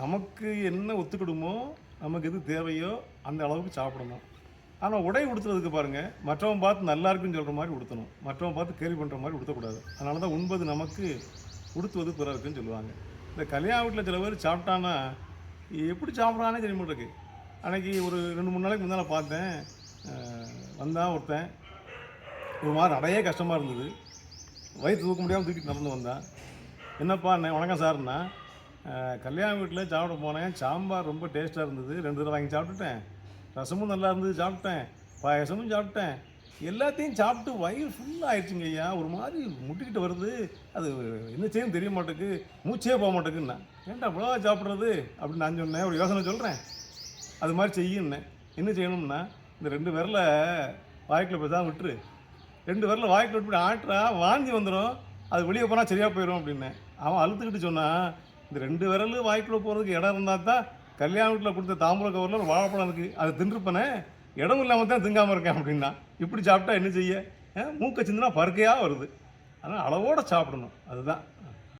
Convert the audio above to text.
நமக்கு என்ன ஒத்துக்கிடுமோ நமக்கு எது தேவையோ அந்த அளவுக்கு சாப்பிடணும். ஆனால் உடை உடுத்துறதுக்கு பாருங்கள் மற்றவன் பார்த்து நல்லா இருக்குன்னு சொல்கிற மாதிரி உடுத்தணும். மற்றவன் பார்த்து கேள்வி பண்ணுற மாதிரி உடுத்தக்கூடாது. அதனால தான் உண்பது நமக்கு உடுத்துவது பிறருக்குன்னு சொல்லுவாங்க. இந்த கல்யாண வீட்டில் சில பேர் சாப்பிட்டான்னா எப்படி சாப்பிட்றானே தெரிய மாட்டேருக்கு அன்றைக்கி ஒரு ரெண்டு மூணு நாளைக்கு முன்னால் பார்த்தேன். வந்தான் ஒருத்தன் ஒரு மாதிரி அடையே கஷ்டமாக இருந்தது. வயிற்று தூக்க முடியாமல் தூக்கிட்டு நடந்து வந்தான். என்னப்பா வணக்கம் சார்ண்ணா. கல்யாண வீட்டில் சாப்பிட போனேன். சாம்பார் ரொம்ப டேஸ்ட்டாக இருந்தது. ரெண்டு தடவை வாங்கி சாப்பிட்டுட்டேன். ரசமும் நல்லா இருந்தது சாப்பிட்டேன். பாயசமும் சாப்பிட்டேன். எல்லாத்தையும் சாப்பிட்டு வயிறு ஃபுல்லாக ஆயிடுச்சுங்க ஐயா. ஒரு மாதிரி முட்டிக்கிட்டு வருது. அது என்ன செய்யும் தெரிய மாட்டேக்கு மூச்சே போக மாட்டேக்குன்னா ஏன்டா அவ்வளோ சாப்பிட்றது? அப்படின்னு நான் சொன்னேன். ஒரு யோசனை சொல்கிறேன் அது மாதிரி செய்யுன்னேன் என்ன செய்யணும்னா இந்த ரெண்டு விரல வாய்க்கில் போய் தான் விட்டுரு. ரெண்டு விரல வாய்க்குள்ள விட்டு ஆட்டுறா வாந்தி வந்துடும் அது வெளியே போனால் சரியாக போயிடும் அப்படின்னேன் அவன் அழுத்துக்கிட்டு சொன்னான் இந்த ரெண்டு விரல் வாய்க்குள்ளே போகிறதுக்கு இடம் இருந்தால் தான் கல்யாண வீட்டில் கொடுத்த தாம்பூல கவரில் ஒரு வாழைப்பழம் இருக்குது அதை தின்றுப்பனே இடம் இல்லாமல் தான் திங்காமல் இருக்கேன் அப்படின்னா இப்படி சாப்பிட்டா என்ன செய்ய? மூக்கை மூக்க சிந்தினா பருக்கையாக வருது. ஆனால் அளவோடு சாப்பிடணும். அதுதான்.